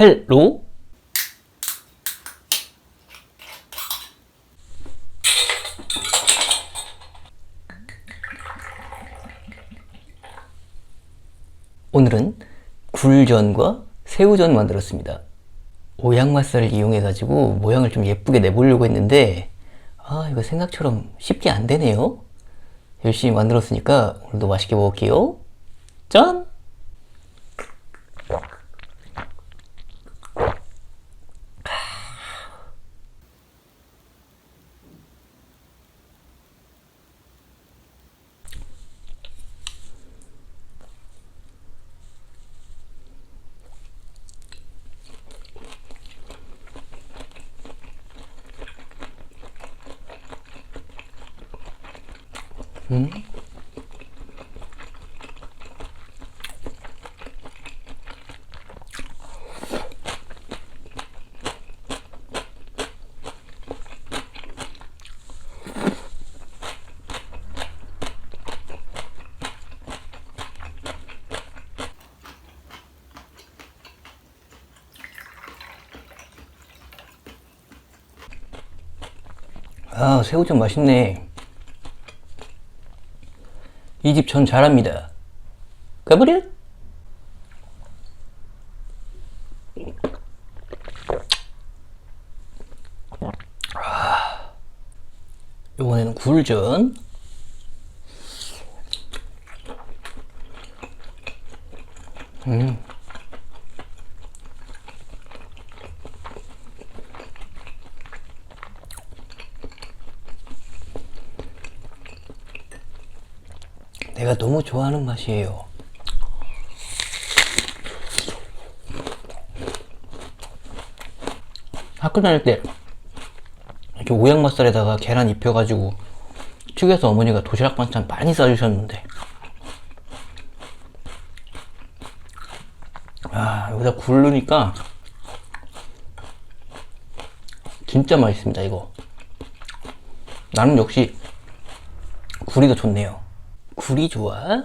헬로 오늘은 굴전과 새우전 만들었습니다. 오양맛살을 이용해 가지고 모양을 좀 예쁘게 내보려고 했는데 아 이거 생각처럼 쉽게 안 되네요. 열심히 만들었으니까 오늘도 맛있게 먹을게요. 짠! 아, 새우젓 맛있네. 이 집 전 잘합니다. 가버려? 아, 이번에는 굴전. 음. 내가 너무 좋아하는 맛이에요. 학교 다닐 때 이렇게 오양맛살에다가 계란 입혀가지고 축에서 어머니가 도시락 반찬 많이 싸주셨는데. 아 여기다 굴 넣으니까 진짜 맛있습니다 이거. 나는 역시 더 좋네요 굴이 좋아?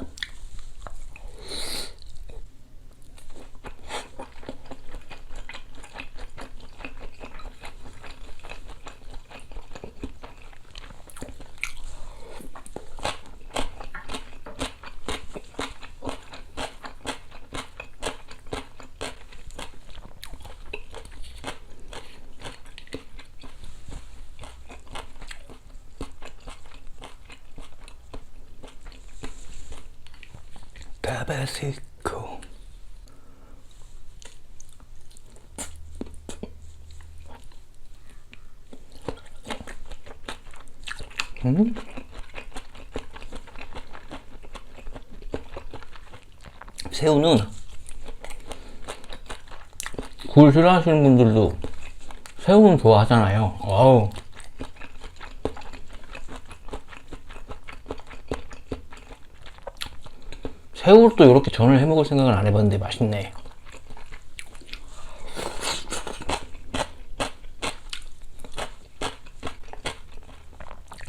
타바스코 음? 새우는 굴 싫어하시는 분들도 새우는 좋아하잖아요. 어우. 새우를 또 이렇게 전을 해 먹을 생각은 안 해봤는데 맛있네.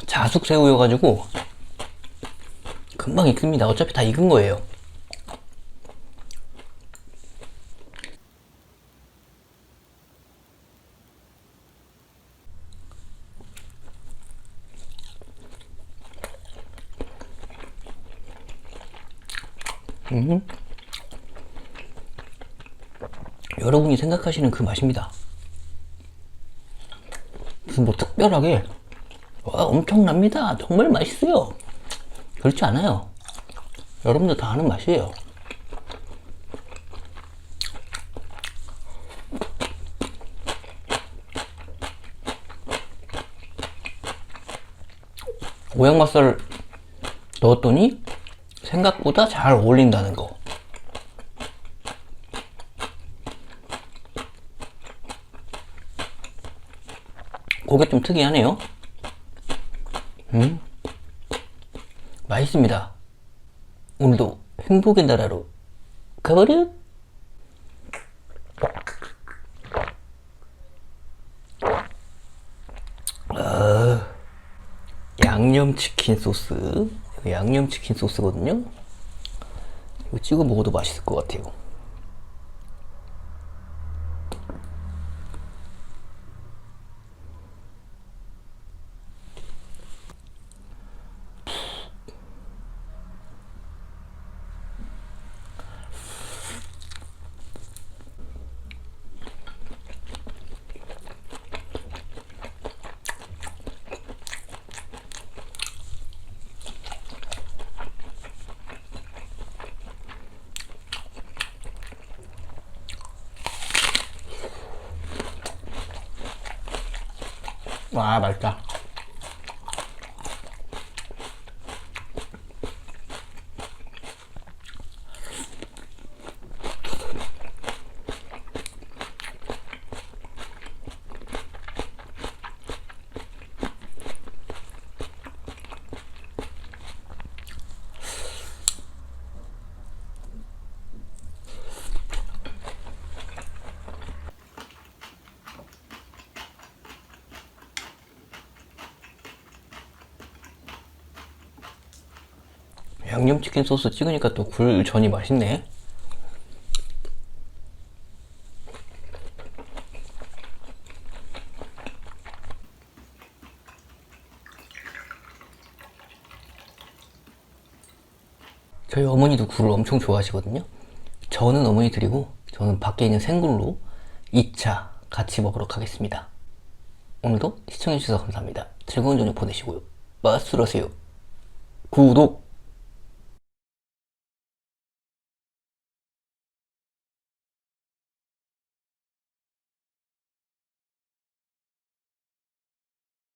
자숙 새우여가지고 금방 익습니다. 어차피 다 익은 거예요. 여러분이 생각하시는 그 맛입니다. 무슨 뭐 특별하게 와, 엄청납니다. 정말 맛있어요. 그렇지 않아요. 여러분들 다 아는 맛이에요. 오양맛살 넣었더니 생각보다 잘 어울린다는 거. 그게 좀 특이하네요. 음, 맛있습니다. 오늘도 행복의 나라로 가버려. 아, 양념치킨 소스. 양념치킨 소스거든요. 이거 찍어 먹어도 맛있을 것 같아요. 와 맛있다. 양념치킨 소스 찍으니까 또 굴전이 맛있네. 저희 어머니도 굴을 엄청 좋아하시거든요. 저는 어머니 드리고 저는 밖에 있는 생굴로 2차 같이 먹으러 가겠습니다. 오늘도 시청해주셔서 감사합니다. 즐거운 저녁 보내시고요. 맛술하세요. 구독!